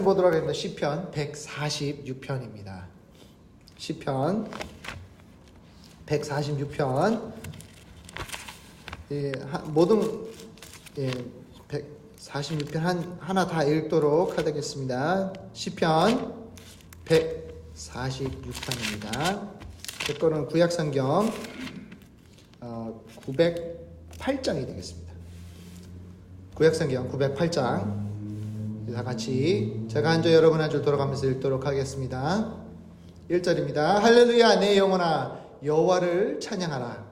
말씀 보도록 하겠습니다. 시편 146편입니다. 시편 146편 예, 하, 모든 예, 146편 한, 하나 다 읽도록 하겠습니다. 시편 146편입니다. 제 거는 구약성경 어, 908장이 되겠습니다. 구약성경 908장 다 같이 제가 한절 여러분 한 줄 돌아가면서 읽도록 하겠습니다. 1절입니다. 할렐루야 내 영혼아 여호와를 찬양하라.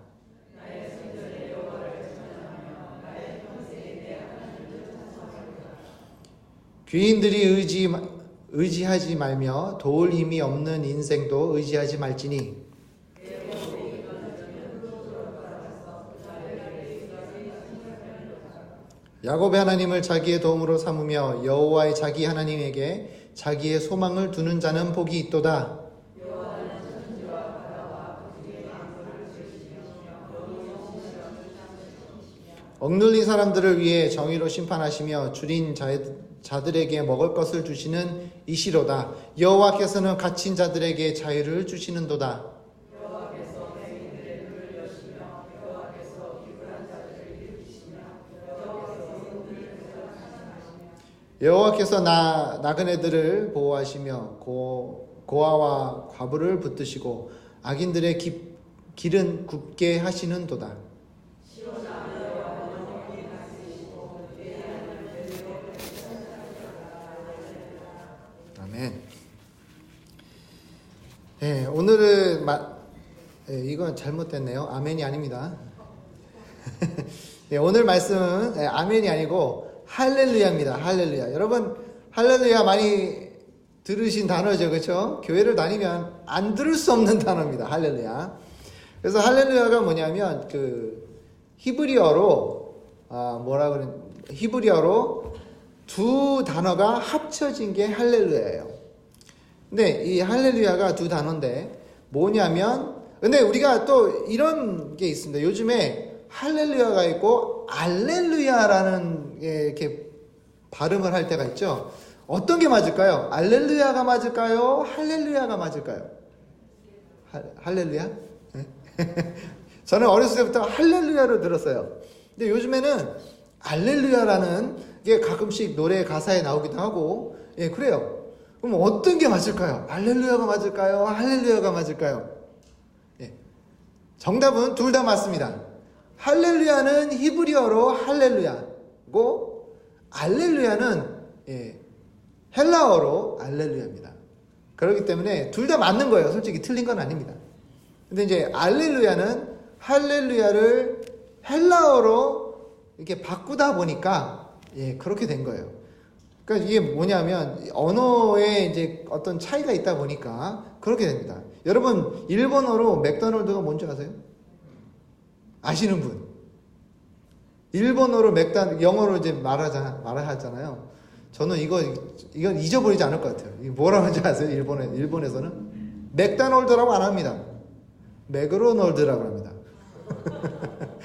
귀인들이 의지 의지하지 말며 도울 힘이 없는 인생도 의지하지 말지니 야곱의 하나님을 자기의 도움으로 삼으며 여호와의 자기 하나님에게 자기의 소망을 두는 자는 복이 있도다. 억눌린 사람들을 위해 정의로 심판하시며 줄인 자들에게 먹을 것을 주시는 이시로다. 여호와께서는 갇힌 자들에게 자유를 주시는도다. 여호와께서 나 나그네들을 보호하시며 고, 고아와 과부를 붙드시고 악인들의 기, 길은 굽게 하시는도다. 아멘. 네, 오늘은 마, 네, 이건 잘못됐네요. 아멘이 아닙니다. 네, 오늘 말씀은 네, 아멘이 아니고 할렐루야입니다. 할렐루야. 여러분 할렐루야 많이 들으신 단어죠. 그렇죠? 교회를 다니면 안 들을 수 없는 단어입니다. 할렐루야. 그래서 할렐루야가 뭐냐면 그 히브리어로 아 뭐라 그래 히브리어로 두 단어가 합쳐진 게 할렐루야예요. 근데 이 할렐루야가 두 단어인데 뭐냐면 근데 우리가 또 이런 게 있습니다. 요즘에 할렐루야가 있고 알렐루야라는 이렇게 발음을 할 때가 있죠. 어떤 게 맞을까요? 알렐루야가 맞을까요? 할렐루야가 맞을까요? 할렐루야? 네. 저는 어렸을 때부터 할렐루야를 들었어요. 근데 요즘에는 알렐루야라는 게 가끔씩 노래 가사에 나오기도 하고, 예, 그래요. 그럼 어떤 게 맞을까요? 알렐루야가 맞을까요? 할렐루야가 맞을까요? 예. 정답은 둘 다 맞습니다. 할렐루야는 히브리어로 할렐루야 고 알렐루야는 예, 헬라어로 알렐루야입니다. 그렇기 때문에 둘 다 맞는 거예요. 솔직히 틀린 건 아닙니다. 근데 이제 알렐루야는 할렐루야를 헬라어로 이렇게 바꾸다 보니까 예, 그렇게 된 거예요. 그러니까 이게 뭐냐면 언어에 이제 어떤 차이가 있다 보니까 그렇게 됩니다. 여러분 일본어로 맥도날드가 뭔지 아세요? 아시는 분? 일본어로 맥단 영어로 이제 말하자 말하잖아요. 저는 이거 이건 잊어버리지 않을 것 같아요. 뭐라고 하는지 아세요? 일본에 일본에서는 맥다놀드라고 안 합니다. 맥그로널드라고 합니다.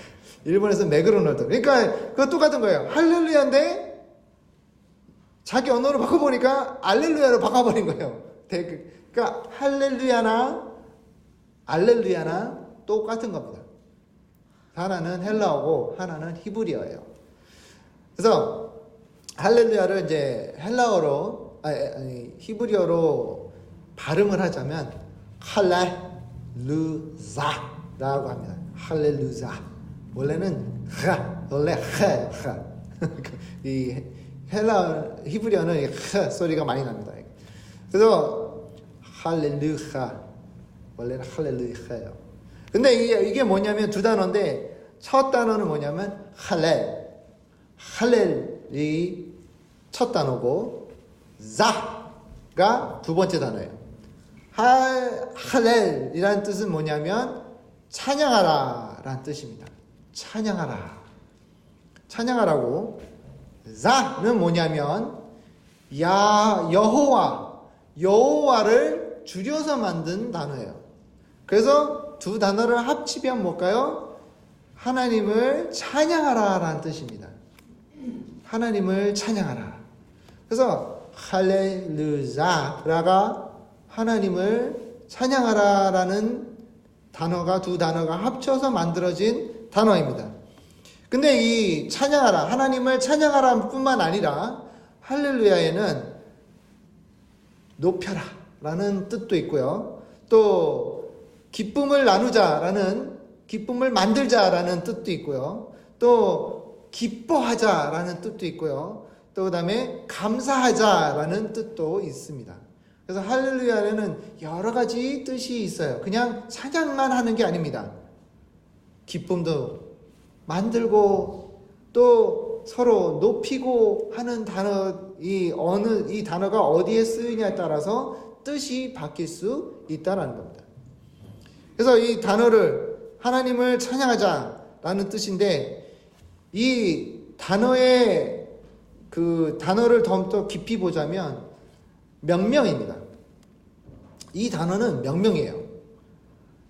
일본에서 맥그로널드. 그러니까 그거 똑같은 거예요. 할렐루야인데 자기 언어로 바꿔보니까 알렐루야로 바꿔버린 거예요. 그러니까 할렐루야나 알렐루야나 똑같은 겁니다. 하나는 헬라어고 하나는 히브리어예요. 그래서 할렐루야를 이제 헬라어로 아니, 아니 히브리어로 발음을 하자면 할렐루자라고 합니다. 할렐루자. 원래는 하 원래 하이 헬라 히브리어는 하 소리가 많이 납니다. 그래서 할렐루하 원래는 할렐루야예요. 근데 이게, 뭐냐면 두 단어인데 첫 단어는 뭐냐면 할렐. 할렐이 첫 단어고 자가 두 번째 단어예요. 할, 할렐이라는 뜻은 뭐냐면 찬양하라 라는 뜻입니다. 찬양하라. 찬양하라고. 자는 뭐냐면 야 여호와 여호와를 줄여서 만든 단어예요. 그래서 두 단어를 합치면 뭘까요? 하나님을 찬양하라 라는 뜻입니다. 하나님을 찬양하라. 그래서 할렐루자라가 하나님을 찬양하라라는 단어가 두 단어가 합쳐서 만들어진 단어입니다. 근데 이 찬양하라, 하나님을 찬양하라 뿐만 아니라 할렐루야에는 높여라 라는 뜻도 있고요. 또 기쁨을 나누자라는 기쁨을 만들자라는 뜻도 있고요. 또 기뻐하자라는 뜻도 있고요. 또 그다음에 감사하자라는 뜻도 있습니다. 그래서 할렐루야에는 여러 가지 뜻이 있어요. 그냥 찬양만 하는 게 아닙니다. 기쁨도 만들고 또 서로 높이고 하는 단어 이 어느 이 단어가 어디에 쓰이냐에 따라서 뜻이 바뀔 수 있다라는 겁니다. 그래서 이 단어를 하나님을 찬양하자라는 뜻인데 이 단어의 그 단어를 더 깊이 보자면 명명입니다. 이 단어는 명명이에요.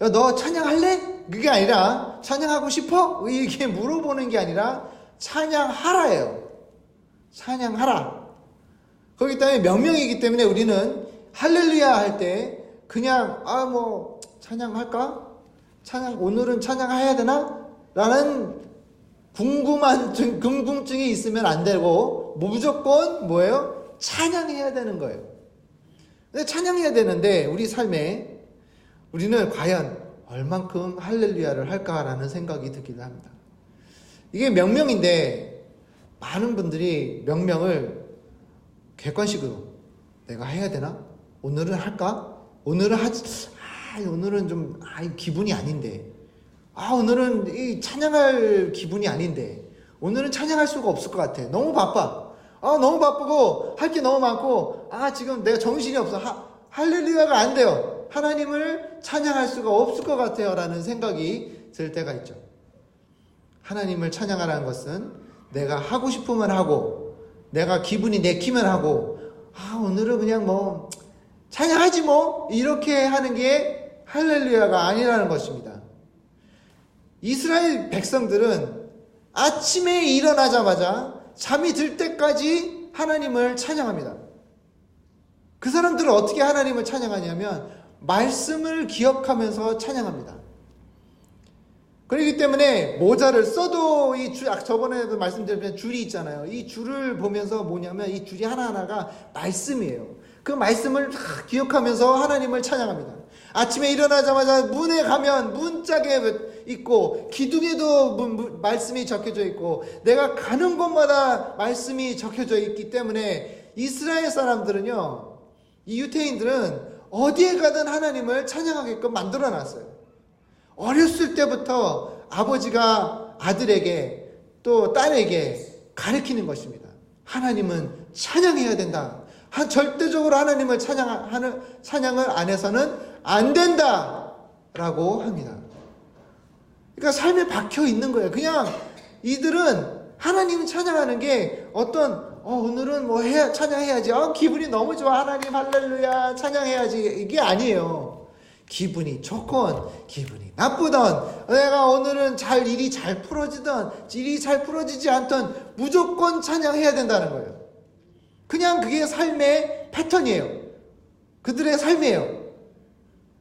야, 너 찬양할래? 그게 아니라 찬양하고 싶어? 이게 물어보는 게 아니라 찬양하라예요. 찬양하라. 그렇기 때문에 명명이기 때문에 우리는 할렐루야 할 때 그냥 아 뭐 찬양할까? 찬양 오늘은 찬양해야 되나? 라는 궁금한 궁금증이 있으면 안 되고 무조건 뭐예요? 찬양해야 되는 거예요. 근데 찬양해야 되는데 우리 삶에 우리는 과연 얼만큼 할렐루야를 할까라는 생각이 들기도 합니다. 이게 명명인데 많은 분들이 명명을 객관식으로 내가 해야 되나? 오늘은 할까? 오늘은 하지. 아, 오늘은 좀 아, 기분이 아닌데. 아, 오늘은 이 찬양할 기분이 아닌데. 오늘은 찬양할 수가 없을 것 같아. 너무 바빠. 아, 너무 바쁘고 할 게 너무 많고 아, 지금 내가 정신이 없어. 하, 할렐루야가 안 돼요. 하나님을 찬양할 수가 없을 것 같아요. 라는 생각이 들 때가 있죠. 하나님을 찬양하라는 것은 내가 하고 싶으면 하고 내가 기분이 내키면 하고 아, 오늘은 그냥 뭐 찬양하지 뭐 이렇게 하는 게 할렐루야가 아니라는 것입니다. 이스라엘 백성들은 아침에 일어나자마자 잠이 들 때까지 하나님을 찬양합니다. 그 사람들은 어떻게 하나님을 찬양하냐면 말씀을 기억하면서 찬양합니다. 그렇기 때문에 모자를 써도 이 줄, 아, 저번에도 말씀드렸지만 줄이 있잖아요. 이 줄을 보면서 뭐냐면 이 줄이 하나하나가 말씀이에요. 그 말씀을 기억하면서 하나님을 찬양합니다. 아침에 일어나자마자 문에 가면 문짝에 있고 기둥에도 말씀이 적혀져 있고 내가 가는 곳마다 말씀이 적혀져 있기 때문에 이스라엘 사람들은요 이 유태인들은 어디에 가든 하나님을 찬양하게끔 만들어 놨어요. 어렸을 때부터 아버지가 아들에게 또 딸에게 가르치는 것입니다. 하나님은 찬양해야 된다. 한 절대적으로 하나님을 찬양하는 찬양을 안 해서는 안 된다 라고 합니다. 그러니까 삶에 박혀 있는 거예요. 그냥 이들은 하나님 찬양하는 게 어떤 어, 오늘은 뭐 해야 찬양해야지. 어, 기분이 너무 좋아. 하나님 할렐루야. 찬양해야지. 이게 아니에요. 기분이 좋건 기분이 나쁘던 내가 오늘은 잘 일이 잘 풀어지던 일이 잘 풀어지지 않던 무조건 찬양해야 된다는 거예요. 그냥 그게 삶의 패턴이에요. 그들의 삶이에요.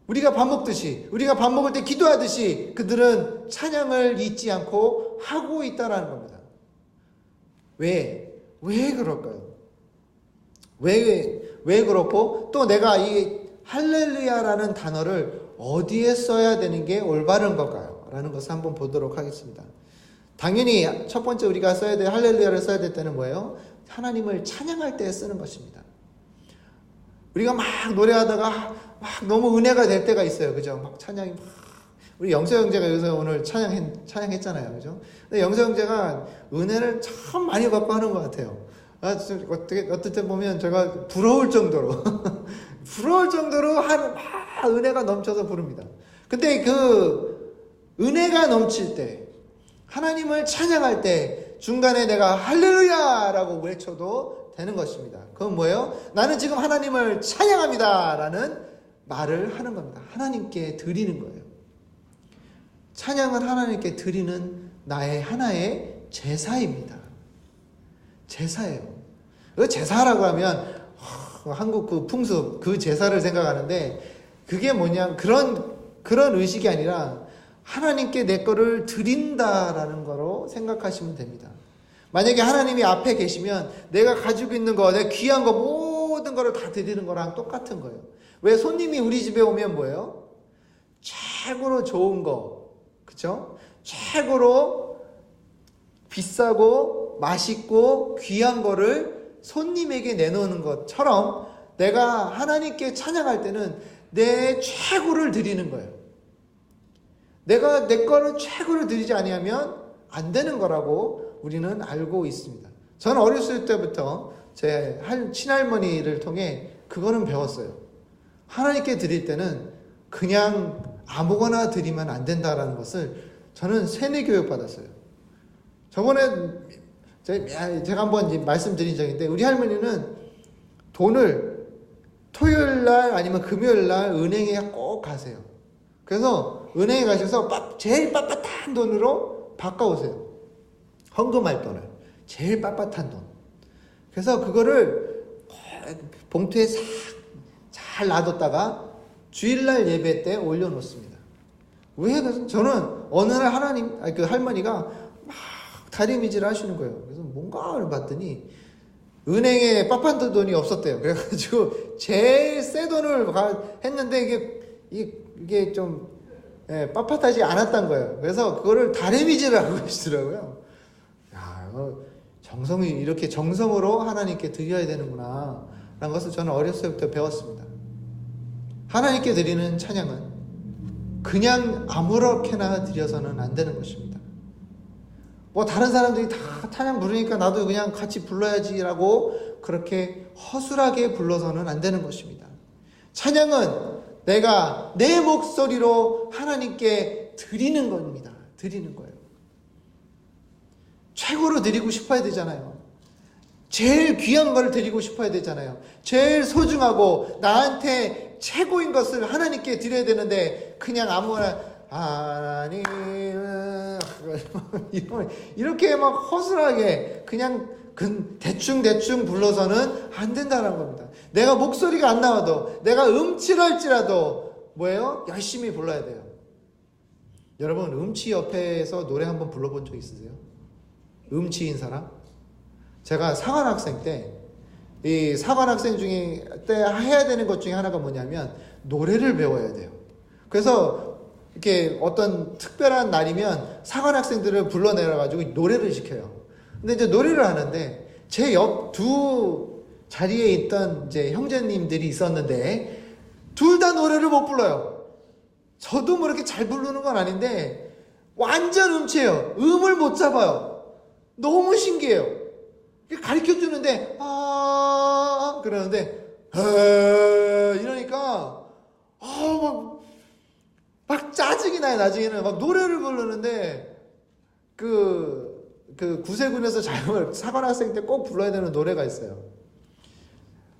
우리가 밥 먹듯이, 우리가 밥 먹을 때 기도하듯이 그들은 찬양을 잊지 않고 하고 있다는 겁니다. 왜? 왜 그럴까요? 왜, 왜 그렇고, 또 내가 이 할렐루야라는 단어를 어디에 써야 되는 게 올바른 걸까요? 라는 것을 한번 보도록 하겠습니다. 당연히 첫 번째 우리가 써야 될 할렐루야를 써야 될 때는 뭐예요? 하나님을 찬양할 때 쓰는 것입니다. 우리가 막 노래하다가 막 너무 은혜가 될 때가 있어요. 그죠? 막 찬양이 막 우리 영서 형제가 여기서 오늘 찬양했, 찬양했잖아요. 그죠? 근데 영서 형제가 은혜를 참 많이 받고 하는 것 같아요. 아, 어떻게, 어떨 때 보면 제가 부러울 정도로, 부러울 정도로 한, 막 은혜가 넘쳐서 부릅니다. 근데 그 은혜가 넘칠 때, 하나님을 찬양할 때, 중간에 내가 할렐루야라고 외쳐도 되는 것입니다. 그건 뭐예요? 나는 지금 하나님을 찬양합니다. 라는 말을 하는 겁니다. 하나님께 드리는 거예요. 찬양은 하나님께 드리는 나의 하나의 제사입니다. 제사예요. 그 제사라고 하면 한국 그 풍습 그 제사를 생각하는데 그게 뭐냐 그런 그런 의식이 아니라 하나님께 내 거를 드린다라는 거로 생각하시면 됩니다. 만약에 하나님이 앞에 계시면 내가 가지고 있는 거, 내 귀한 거 모든 거를 다 드리는 거랑 똑같은 거예요. 왜 손님이 우리 집에 오면 뭐예요? 최고로 좋은 거, 그쵸? 최고로 비싸고 맛있고 귀한 거를 손님에게 내놓는 것처럼 내가 하나님께 찬양할 때는 내 최고를 드리는 거예요. 내가 내 거를 최고를 드리지 아니하면 안 되는 거라고 우리는 알고 있습니다. 저는 어렸을 때부터 제 친할머니를 통해 그거는 배웠어요. 하나님께 드릴 때는 그냥 아무거나 드리면 안 된다라는 것을 저는 세뇌 교육 받았어요. 저번에 제가 한번 말씀드린 적인데 우리 할머니는 돈을 토요일 날 아니면 금요일 날 은행에 꼭 가세요. 그래서 은행에 가셔서 제일 빳빳한 돈으로 바꿔오세요. 헌금할 돈을. 제일 빳빳한 돈. 그래서 그거를 봉투에 싹 잘 놔뒀다가 주일날 예배 때 올려놓습니다. 왜? 저는 어느 날 하나님, 그 할머니가 막 다리미질 하시는 거예요. 그래서 뭔가를 봤더니 은행에 빳빳한 돈이 없었대요. 그래가지고 제일 새 돈을 했는데 이게, 이게, 이게 좀 예, 빳빳하지 않았던 거예요. 그래서 그거를 다리미질을 하고 계시더라고요. 야, 정성이 이렇게 정성으로 하나님께 드려야 되는구나. 라는 것을 저는 어렸을 때부터 배웠습니다. 하나님께 드리는 찬양은 그냥 아무렇게나 드려서는 안 되는 것입니다. 뭐 다른 사람들이 다 찬양 부르니까 나도 그냥 같이 불러야지라고 그렇게 허술하게 불러서는 안 되는 것입니다. 찬양은 내가 내 목소리로 하나님께 드리는 겁니다. 드리는 거예요. 최고로 드리고 싶어야 되잖아요. 제일 귀한 걸 드리고 싶어야 되잖아요. 제일 소중하고 나한테 최고인 것을 하나님께 드려야 되는데 그냥 아무나 하나님 이렇게 막 허술하게 그냥 대충 대충 불러서는 안 된다는 겁니다. 내가 목소리가 안 나와도 내가 음치랄지라도 뭐예요? 열심히 불러야 돼요. 여러분 음치 옆에서 노래 한번 불러본 적 있으세요? 음치인 사람? 제가 사관 학생 때, 이 사관 학생 중에 때 해야 되는 것 중에 하나가 뭐냐면 노래를 배워야 돼요. 그래서 이렇게 어떤 특별한 날이면 사관 학생들을 불러내려가지고 노래를 시켜요. 근데 이제 노래를 하는데 제 옆 두 자리에 있던 이제 형제님들이 있었는데 둘 다 노래를 못 불러요. 저도 뭐 이렇게 잘 부르는 건 아닌데 완전 음치예요. 음을 못 잡아요. 너무 신기해요. 가르쳐 주는데 아 그러는데 이러니까 아막 막 짜증이 나요. 나중에는 막 노래를 부르는데 그그 구세군에서 잘못 사관 학생 때 꼭 불러야 되는 노래가 있어요.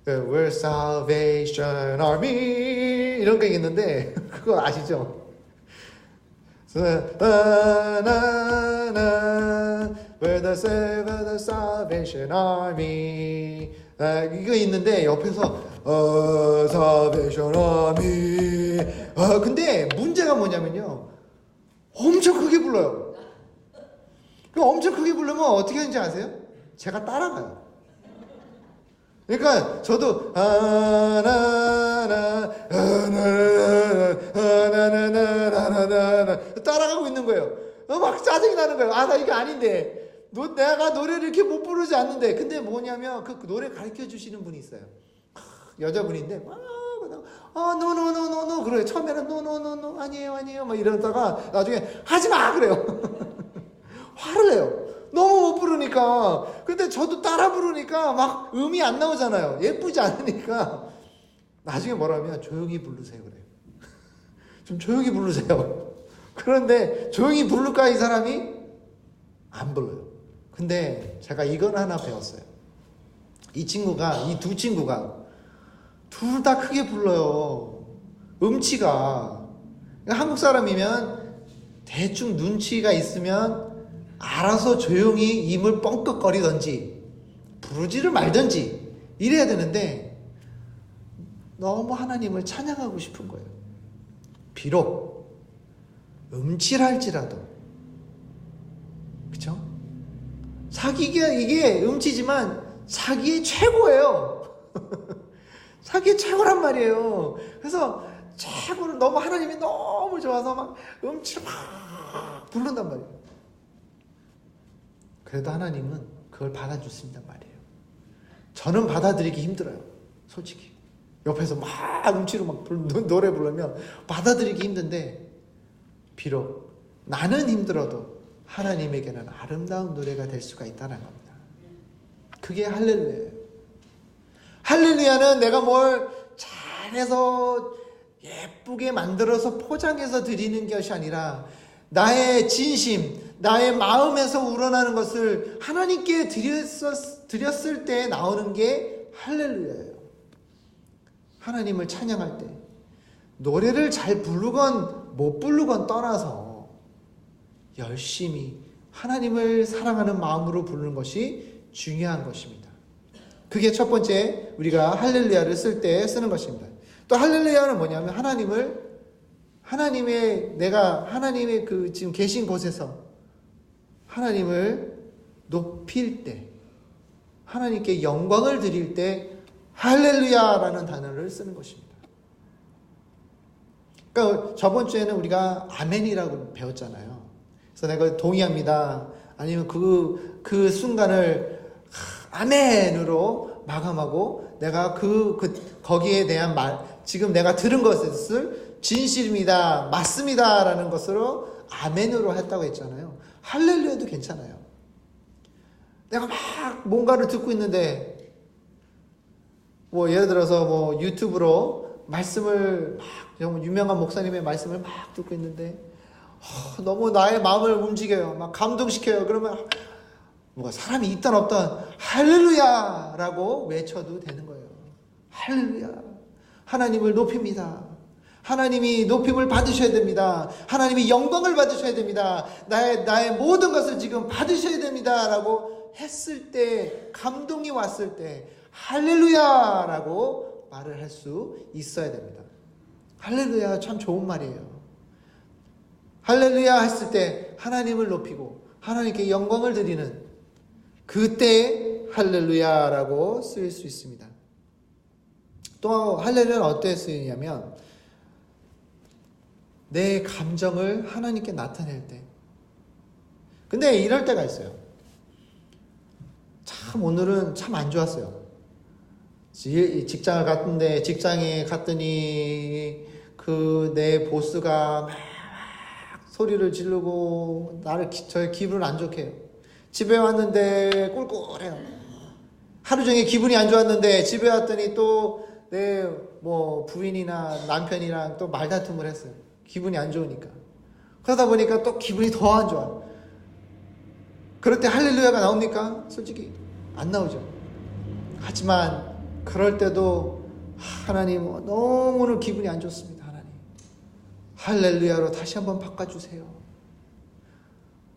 We're Salvation Army 이런 게 있는데 그거 아시죠? With the silver salvation army. 아, 이거 있는데 옆에서 어, salvation army. 아, 근데 문제가 뭐냐면요. 엄청 크게 불러요. 그 엄청 크게 부르면 어떻게 하는지 아세요? 제가 따라가요. 그러니까 저도 따라가고 있는 거예요. 막 짜증이 나는 거예요. 아, 나 이거 아닌데. 너, 내가 노래를 이렇게 못 부르지 않는데. 근데 뭐냐면 그 노래 가르쳐 주시는 분이 있어요. 여자분인데, 아, 노노노노노. 그래요. 처음에는 노노노노. 아니에요, 아니에요. 막 이러다가 나중에 하지 마! 그래요. 화를 내요. 너무 못 부르니까. 근데 저도 따라 부르니까 막 음이 안 나오잖아요. 예쁘지 않으니까. 나중에 뭐라면 조용히 부르세요. 그래요. 좀 조용히 부르세요. 그런데 조용히 부를까, 이 사람이? 안 불러요. 근데 제가 이건 하나 배웠어요. 이 친구가, 이 두 친구가 둘 다 크게 불러요. 음치가. 그러니까 한국 사람이면 대충 눈치가 있으면 알아서 조용히 입을 뻥끗거리던지 부르지를 말던지 이래야 되는데 너무 하나님을 찬양하고 싶은 거예요. 비록 음칠할지라도 그쵸? 사기가 이게 음치지만 사기의 최고예요. 사기의 최고란 말이에요. 그래서 최고로 너무 하나님이 너무 좋아서 막 음치를 막 부른단 말이에요. 그래도 하나님은 그걸 받아주신단 말이에요. 저는 받아들이기 힘들어요. 솔직히. 옆에서 막 음치로 막 노래 부르면 받아들이기 힘든데, 비록 나는 힘들어도 하나님에게는 아름다운 노래가 될 수가 있다는 겁니다. 그게 할렐루야예요. 할렐루야는 내가 뭘 잘해서 예쁘게 만들어서 포장해서 드리는 것이 아니라 나의 진심, 나의 마음에서 우러나는 것을 하나님께 드렸었, 드렸을 때 나오는 게 할렐루야예요. 하나님을 찬양할 때 노래를 잘 부르건 못 부르건 떠나서 열심히 하나님을 사랑하는 마음으로 부르는 것이 중요한 것입니다. 그게 첫 번째 우리가 할렐루야를 쓸 때 쓰는 것입니다. 또 할렐루야는 뭐냐면 하나님을 하나님의 내가 하나님의 그 지금 계신 곳에서 하나님을 높일 때 하나님께 영광을 드릴 때 할렐루야라는 단어를 쓰는 것입니다. 그러니까 저번 주에는 우리가 아멘이라고 배웠잖아요. 그래서 내가 동의합니다. 아니면 그, 그 순간을 아멘으로 마감하고 내가 그, 그, 거기에 대한 말, 지금 내가 들은 것을 진실입니다. 맞습니다. 라는 것으로 아멘으로 했다고 했잖아요. 할렐루야도 괜찮아요. 내가 막 뭔가를 듣고 있는데 뭐 예를 들어서 뭐 유튜브로 말씀을 막 유명한 목사님의 말씀을 막 듣고 있는데 어, 너무 나의 마음을 움직여요. 막 감동시켜요. 그러면 뭐가 사람이 있던 없던 할렐루야라고 외쳐도 되는 거예요. 할렐루야. 하나님을 높입니다. 하나님이 높임을 받으셔야 됩니다. 하나님이 영광을 받으셔야 됩니다. 나의, 나의 모든 것을 지금 받으셔야 됩니다. 라고 했을 때, 감동이 왔을 때, 할렐루야! 라고 말을 할 수 있어야 됩니다. 할렐루야 참 좋은 말이에요. 할렐루야 했을 때 하나님을 높이고 하나님께 영광을 드리는 그때 할렐루야라고 쓰일 수 있습니다. 또 할렐루야는 어떻게 쓰이냐면 내 감정을 하나님께 나타낼 때. 근데 이럴 때가 있어요. 참 오늘은 참 안 좋았어요. 직장을 갔는데 직장에 갔더니 그 내 보스가 막 소리를 지르고 나를 저의 기분을 안 좋게 해요. 집에 왔는데 꿀꿀해요. 하루 종일 기분이 안 좋았는데 집에 왔더니 또 내 뭐 부인이나 남편이랑 또 말다툼을 했어요. 기분이 안 좋으니까. 그러다 보니까 또 기분이 더 안 좋아. 그럴 때 할렐루야가 나옵니까? 솔직히 안 나오죠. 하지만 그럴 때도 하나님 너무 오늘 기분이 안 좋습니다. 할렐루야로 다시 한번 바꿔주세요.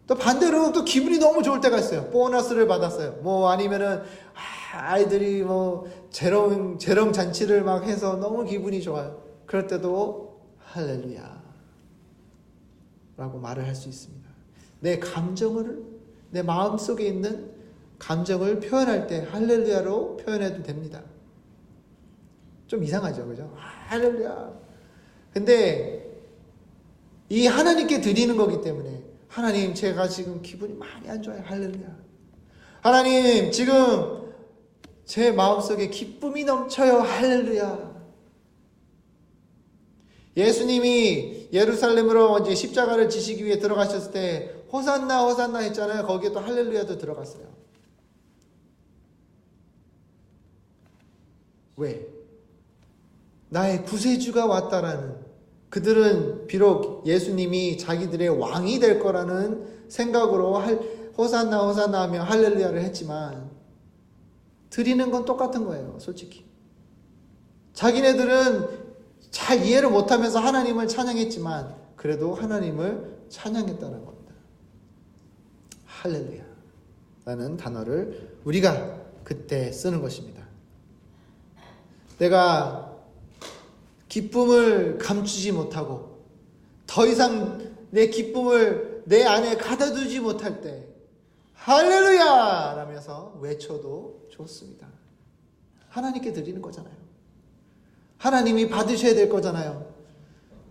또 반대로 또 기분이 너무 좋을 때가 있어요. 보너스를 받았어요. 뭐 아니면은 아이들이 뭐 재롱 재롱 잔치를 막 해서 너무 기분이 좋아요. 그럴 때도 할렐루야. 라고 말을 할 수 있습니다. 내 감정을, 내 마음 속에 있는 감정을 표현할 때 할렐루야로 표현해도 됩니다. 좀 이상하죠, 그죠? 할렐루야. 근데 이 하나님께 드리는 거기 때문에 하나님 제가 지금 기분이 많이 안 좋아요. 할렐루야. 하나님 지금 제 마음속에 기쁨이 넘쳐요. 할렐루야. 예수님이 예루살렘으로 이제 십자가를 지시기 위해 들어가셨을 때 호산나 호산나 했잖아요. 거기에 또 할렐루야도 들어갔어요. 왜? 나의 구세주가 왔다라는 그들은 비록 예수님이 자기들의 왕이 될 거라는 생각으로 할, 호산나 호산나 하며 할렐루야를 했지만 드리는 건 똑같은 거예요, 솔직히. 자기네들은 잘 이해를 못하면서 하나님을 찬양했지만 그래도 하나님을 찬양했다는 겁니다. 할렐루야. 라는 단어를 우리가 그때 쓰는 것입니다. 내가 기쁨을 감추지 못하고 더 이상 내 기쁨을 내 안에 가둬두지 못할 때 할렐루야! 라면서 외쳐도 좋습니다. 하나님께 드리는 거잖아요. 하나님이 받으셔야 될 거잖아요.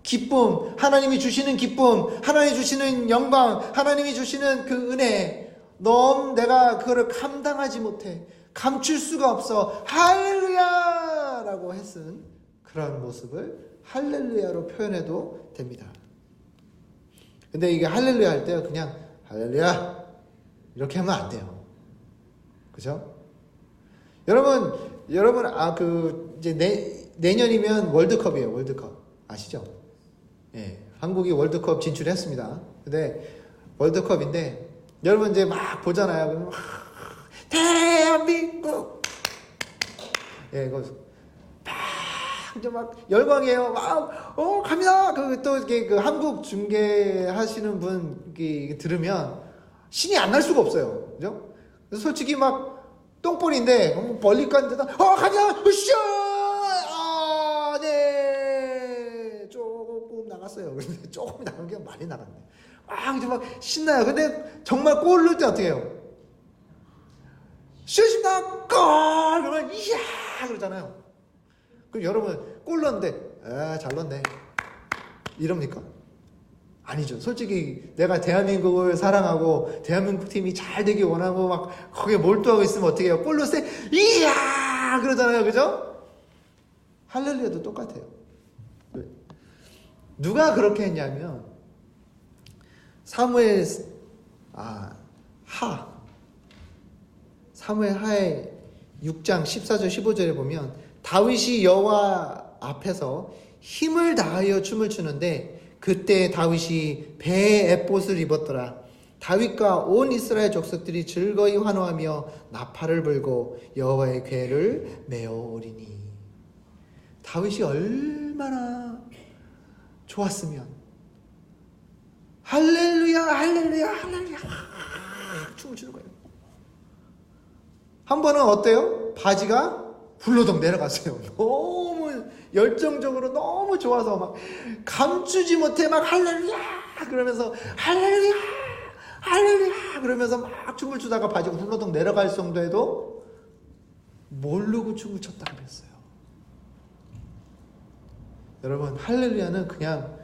기쁨, 하나님이 주시는 기쁨, 하나님이 주시는 영광, 하나님이 주시는 그 은혜, 너무 내가 그거를 감당하지 못해. 감출 수가 없어. 할렐루야! 라고 했은 그런 모습을 할렐루야로 표현해도 됩니다. 근데 이게 할렐루야 할때 그냥 할렐루야! 이렇게 하면 안 돼요. 그죠? 여러분, 여러분, 아, 그, 이제 내, 내년이면 월드컵이에요, 월드컵. 아시죠? 예. 한국이 월드컵 진출했습니다. 근데 월드컵인데, 여러분 이제 막 보잖아요. 막, 대한민국! 예, 막, 이제 막, 열광이에요. 막, 어, 갑니다! 그, 또, 이렇게 그 한국 중계하시는 분, 들으면, 신이 안 날 수가 없어요. 그죠? 그래서 솔직히 막, 똥볼인데 멀리 갔는데다 어 가자 으쌰! 아 네. 조금 나갔어요. 근데 조금 나간 게 많이 나갔네. 막 이제 막 신나요. 근데 정말 골 넣을 때 어떻게 해요? 슛입니다. 골! 그러면 이야! 그러잖아요 그럼 여러분 골 넣었는데 아 잘 넣네 이럽니까 아니죠. 솔직히 내가 대한민국을 사랑하고 대한민국 팀이 잘 되길 원하고 막 거기에 몰두하고 있으면 어떻게 해요? 골로 세 이야 그러잖아요. 그죠? 할렐루야도 똑같아요. 누가 그렇게 했냐면 사무엘 아, 하 사무엘 하의 6장 14절 15절에 보면 다윗이 여호와 앞에서 힘을 다하여 춤을 추는데 그때 다윗이 배에 에봇을 입었더라. 다윗과 온 이스라엘 족속들이 즐거이 환호하며 나팔을 불고 여호와의 궤를 메어 오리니 다윗이 얼마나 좋았으면 할렐루야 할렐루야 할렐루야 춤을 추는 거예요. 한 번은 어때요? 바지가 훌러덩 내려갔어요. 너무 열정적으로 너무 좋아서 막 감추지 못해 막 할렐루야 그러면서 할렐루야 할렐루야 그러면서 막 춤을 추다가 바지가 훌러덩 내려갈 정도에도 모르고 춤을 췄다 그랬어요. 여러분 할렐루야는 그냥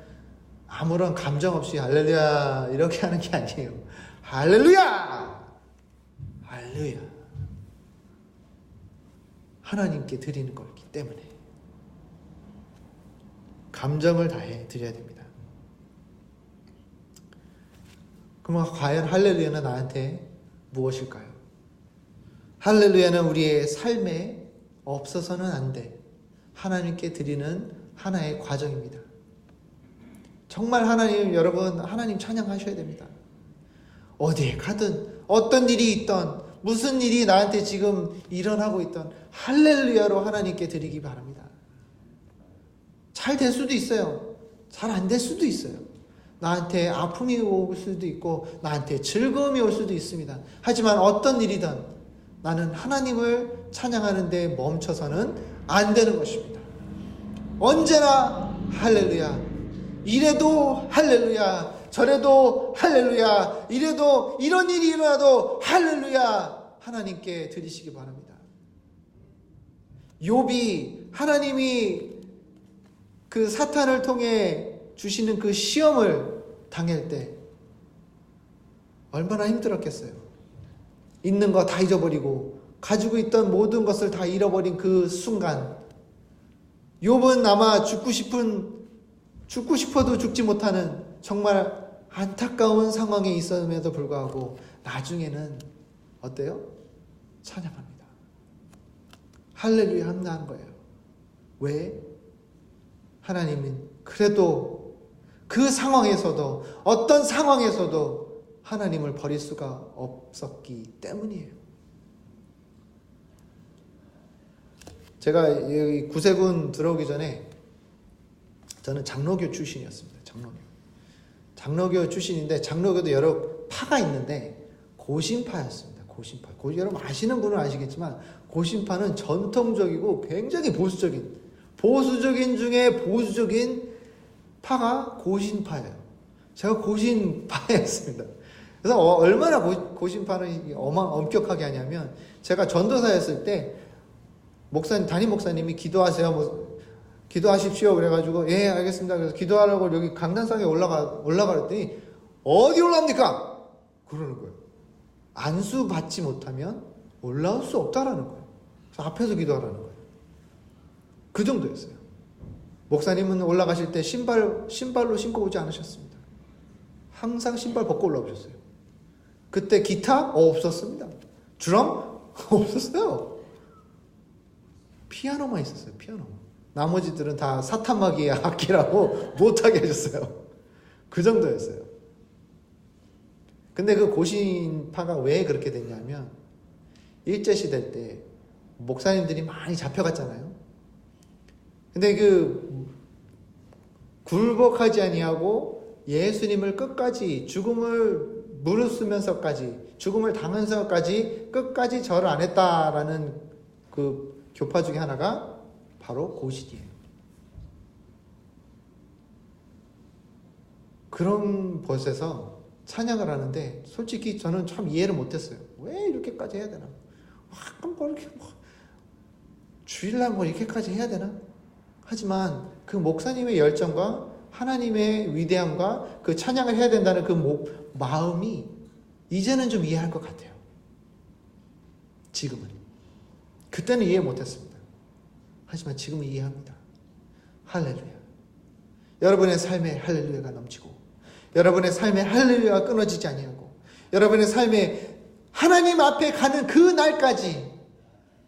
아무런 감정 없이 할렐루야 이렇게 하는 게 아니에요. 할렐루야 할렐루야 하나님께 드리는 거기 때문에 감정을 다해 드려야 됩니다. 그럼 과연 할렐루야는 나한테 무엇일까요? 할렐루야는 우리의 삶에 없어서는 안 돼. 하나님께 드리는 하나의 과정입니다. 정말 하나님, 여러분, 하나님 찬양하셔야 됩니다. 어디에 가든, 어떤 일이 있던, 무슨 일이 나한테 지금 일어나고 있던, 할렐루야로 하나님께 드리기 바랍니다. 잘 될 수도 있어요. 잘 안 될 수도 있어요. 나한테 아픔이 올 수도 있고, 나한테 즐거움이 올 수도 있습니다. 하지만 어떤 일이든 나는 하나님을 찬양하는데 멈춰서는 안 되는 것입니다. 언제나 할렐루야. 이래도 할렐루야. 저래도 할렐루야. 이래도 이런 일이 일어나도 할렐루야. 하나님께 드리시기 바랍니다. 욥이 하나님이 그 사탄을 통해 주시는 그 시험을 당할 때 얼마나 힘들었겠어요. 있는 거 다 잊어버리고 가지고 있던 모든 것을 다 잃어버린 그 순간 욥은 아마 죽고 싶은 죽고 싶어도 죽지 못하는 정말 안타까운 상황에 있었음에도 불구하고 나중에는 어때요? 찬양합니다. 할렐루야 합나한 거예요. 왜? 하나님은 그래도 그 상황에서도 어떤 상황에서도 하나님을 버릴 수가 없었기 때문이에요. 제가 구세군 들어오기 전에 저는 장로교 출신이었습니다. 장로교. 출신인데 장로교도 여러 파가 있는데 고신파였습니다. 고신파. 고, 여러분 아시는 분은 아시겠지만 고신파는 전통적이고 굉장히 보수적인 보수적인 중에 보수적인 파가 고신파예요. 제가 고신파였습니다. 그래서 어, 얼마나 고, 신파는 어마, 엄격하게 하냐면 제가 전도사였을 때 목사님 담임 목사님이 기도하세요. 뭐 기도하십시오. 그래가지고 예 알겠습니다. 그래서 기도하라고 여기 강단상에 올라가 올라가랬더니 어디 올라옵니까? 그러는 거예요. 안수 받지 못하면 올라올 수 없다라는 거예요. 그래서 앞에서 기도하라는 거예요. 그 정도였어요. 목사님은 올라가실 때 신발 신발로 신고 오지 않으셨습니다. 항상 신발 벗고 올라오셨어요. 그때 기타 어, 없었습니다. 드럼 없었어요. 피아노만 있었어요. 피아노. 나머지들은 다 사탄마귀의 악기라고 못하게 하셨어요. 그 정도였어요. 근데 그 고신파가 왜 그렇게 됐냐면 일제시대 때 목사님들이 많이 잡혀갔잖아요. 근데 그 굴복하지 아니하고 예수님을 끝까지 죽음을 무릅쓰면서까지 죽음을 당하면서까지 끝까지 절을 안 했다라는 그 교파 중에 하나가 바로 고신이에요. 그런 벗에서 찬양을 하는데 솔직히 저는 참 이해를 못했어요. 왜 이렇게까지 해야 되나? 한번 뭐 이렇게 뭐 주일날 뭐 이렇게까지 해야 되나? 하지만 그 목사님의 열정과 하나님의 위대함과 그 찬양을 해야 된다는 그 목, 마음이 이제는 좀 이해할 것 같아요. 지금은. 그때는 이해 못했습니다. 하지만 지금은 이해합니다. 할렐루야. 여러분의 삶에 할렐루야가 넘치고 여러분의 삶에 할렐루야가 끊어지지 아니하고 여러분의 삶에 하나님 앞에 가는 그 날까지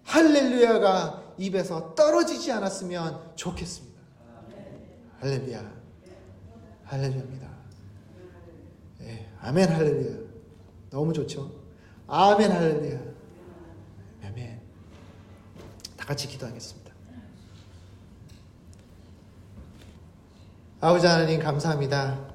할렐루야가 입에서 떨어지지 않았으면 좋겠습니다. 할렐루야. 할렐루야입니다. 네, 아멘 할렐루야. 너무 좋죠? 아멘 할렐루야. 아멘. 다 같이 기도하겠습니다. 아버지 하나님 감사합니다.